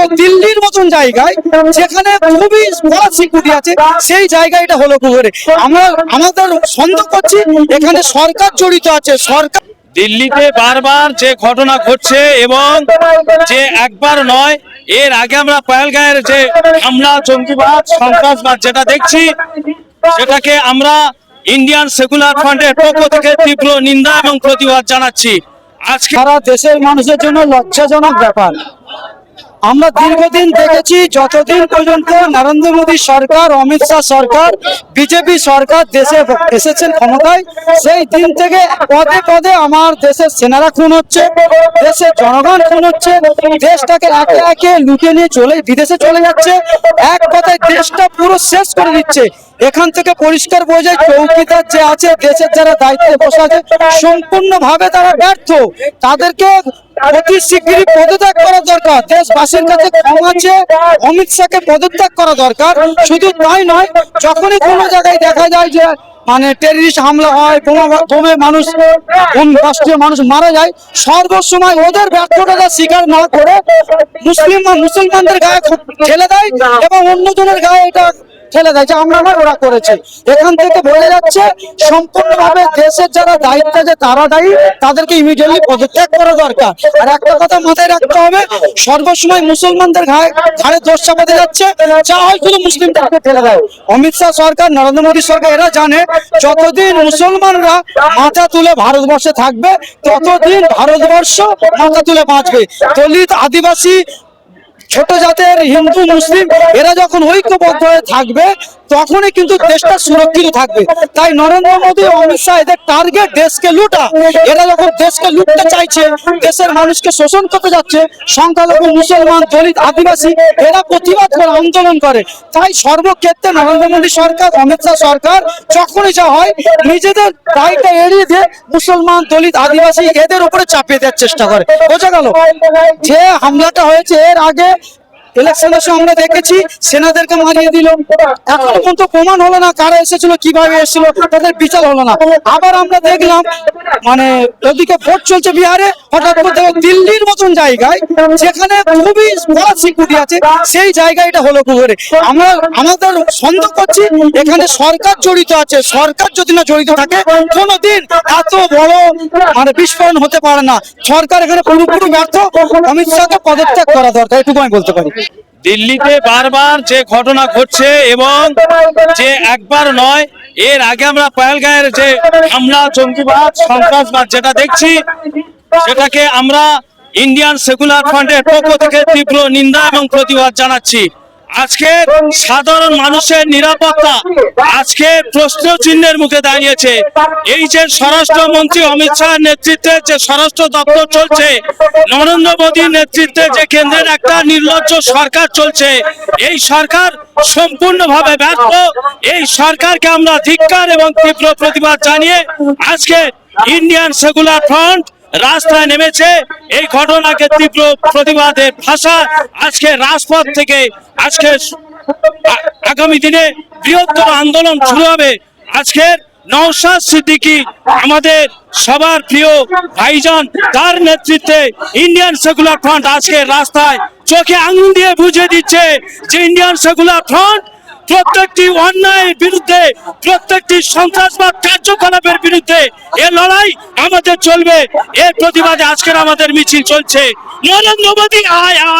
এবং দিল্লির মতন জায়গায় যেখানে খুবই বড় সিকিউরিটি আছে সেই জায়গা এটা হলো কি করে আমরা আমাদের সন্দেহ করছি এখানে সরকার জড়িত আছে সরকার দিল্লিতে বারবার যে ঘটনা ঘটছে এবং যে একবার নয় এর আগে আমরা পায়েলগাঁয়ের যে হামলা জঙ্গিবাদ সন্ত্রাসবাদ যেটা দেখছি সেটাকে আমরা ইন্ডিয়ান সেকুলার ফ্রন্টের পক্ষ থেকে তীব্র নিন্দা এবং প্রতিবাদ জানাচ্ছি। আজকে সারা দেশের মানুষের জন্য লজ্জাজনক ব্যাপার। আমরা দীর্ঘদিন দেখেছি, যতদিন পর্যন্ত নরেন্দ্র মোদী সরকার, অমিত শাহ সরকার, বিজেপি সরকার দেশে এসেছেন ক্ষমতায়, সেই দিন থেকে পদে পদে আমার দেশের সেনারা খুন হচ্ছে, দেশের জনগণ খুন হচ্ছে, দেশটাকে একে একে লুটে নিয়ে চলে, বিদেশে চলে যাচ্ছে, এক কথায় দেশটা পুরো শেষ করে দিচ্ছে। এখান থেকে পরিষ্কার বোঝা যায় চৌকিদার যে আছে, দেশের যারা দায়িত্বে বসে আছে, সম্পূর্ণভাবে তারা ব্যর্থ। তাদেরকে অতি শীঘ্রই পদত্যাগ করা দরকার। দেশবাসীর কাছে চেয়ে অমিত শাহকে পদত্যাগ করা দরকার। শুধু তাই নয়, যখনই কোনো জায়গায় দেখা যায় যে মানে টেরিস্ট হামলা হয়, বোমা বোমে মানুষ রাষ্ট্রীয় মানুষ মারা যায়, সর্বসময় ওদের ব্যর্থতা স্বীকার না করে মুসলিম, মুসলমানদের গায়ে ঠেলে দেয় এবং অন্যজনের গায়ে এটা ঠেলে দেয়, যে আমরা নয়, ওরা করেছে। এখান থেকে বোঝা যাচ্ছে, সম্পূর্ণভাবে দেশের যারা দায়িত্ব আছে, তারা দায়ী, তাদেরকে ইমিডিয়েটলি পদত্যাগ করা দরকার। আর একটা কথা মাথায় রাখতে হবে, সর্বসময় মুসলমানদের ঘাড়ে ঘাড়ে দোষ চাপাতে যাচ্ছে, যা হয় শুধু মুসলিমদেরকে ঠেলে দেয় অমিত শাহ সরকার, নরেন্দ্র মোদী সরকার, এরা জানে, যতদিন মুসলমানরা মাথা তুলে ভারতবর্ষে থাকবে, ততদিন ভারতবর্ষ মাথা তুলে বাঁচবে। দলিত, আদিবাসী ছোট জাতের হিন্দু মুসলিম এরা যখন ঐক্যবদ্ধ হয়ে থাকবে তখনই কিন্তু দেশটা সুরক্ষিত থাকবে। তাই নরেন্দ্র মোদী অমিত শাহ এদের টার্গেট দেশকে লুটা। এরা যখন দেশকে লুটতে চাইছে, দেশের মানুষকে শোষণ করতে যাচ্ছে, সংখ্যালঘু মুসলমান, দলিত, আদিবাসী, এরা প্রতিবাদ করে আন্দোলন করে। তাই সর্বক্ষেত্রে নরেন্দ্র মোদী সরকার, অমিত শাহ সরকার যখনই যা হয়, নিজেদের দায়টা এড়িয়ে দিয়ে মুসলমান, দলিত, আদিবাসী এদের উপরে চাপিয়ে দেওয়ার চেষ্টা করে। বোঝা গেল? যে হামলাটা হয়েছে, এর আগে ইলেকশনের সময় আমরা দেখেছি, সেনাদেরকে মারিয়ে দিল। এখন পর্যন্ত প্রমাণ হলো না কারা এসেছিল, কীভাবে এসেছিল, তাদের বিচার হলো না। আবার আমরা দেখলাম মানে ওদিকে ভোট চলছে বিহারে, হঠাৎ করে দিল্লির মতন জায়গায়, যেখানে খুবই বড় সিকিউরিটি আছে, সেই জায়গায় এটা হলো কি করে আমরা, আমাদের সন্দেহ করছি, এখানে সরকার জড়িত আছে, সরকার যদি না জড়িত থাকে, কোনোদিন এত বড় মানে বিস্ফোরণ হতে পারে না। সরকার এখানে পুরোপুরি ব্যর্থ, অমিত শাহকে পদত্যাগ করা দরকার, এটুকু আমি বলতে পারি। দিল্লিতে বারবার যে ঘটনা ঘটছে এবং যে একবার নয়, এর আগে আমরা পয়ালগাঁয়ের যে হামলা, জঙ্গিবাদ, সন্ত্রাসবাদ যেটা দেখছি, সেটাকে আমরা ইন্ডিয়ান সেকুলার ফ্রন্টের পক্ষ থেকে তীব্র নিন্দা এবং প্রতিবাদ জানাচ্ছি। আজকে সাধারণ মানুষের নিরাপত্তা আজকে প্রশ্ন চিহ্নের মুখে দাঁড়িয়েছে। এই যে স্বরাষ্ট্রমন্ত্রী অমিত শাহের নেতৃত্বে যে স্বরাষ্ট্র দপ্তর চলছে, নরেন্দ্র মোদীর নেতৃত্বে যে কেন্দ্রের একটা নির্লজ্জ সরকার চলছে, এই সরকার সম্পূর্ণভাবে ব্যর্থ। এই সরকারকে আমরা ধিক্কার এবং তীব্র প্রতিবাদ জানিয়ে আজকে ইন্ডিয়ান সেকুলার ফ্রন্ট রাস্তায় নেমেছে। এই ঘটনাকে তীব্র প্রতিবাদের ভাষা আজকে রাজপথ থেকে আজকে আগামী দিনে বৃহত্তর আন্দোলন শুরু হবে। আজকের নওশাদ সিদ্দিকী আমাদের সবার প্রিয় ভাইজান, তার নেতৃত্বে ইন্ডিয়ান সেকুলার ফ্রন্ট আজকে রাস্তায় চোখে আঙুল দিয়ে বুঝিয়ে দিচ্ছে যে ইন্ডিয়ান সেকুলার ফ্রন্ট প্রত্যেকটি অন্যায়ের বিরুদ্ধে, প্রত্যেকটি সন্ত্রাসবাদ কার্যকলাপের বিরুদ্ধে এ লড়াই আমাদের চলবে। এর প্রতিবাদে আজকের আমাদের মিছিল চলছে। নরেন্দ্র মোদী, আয় আয়।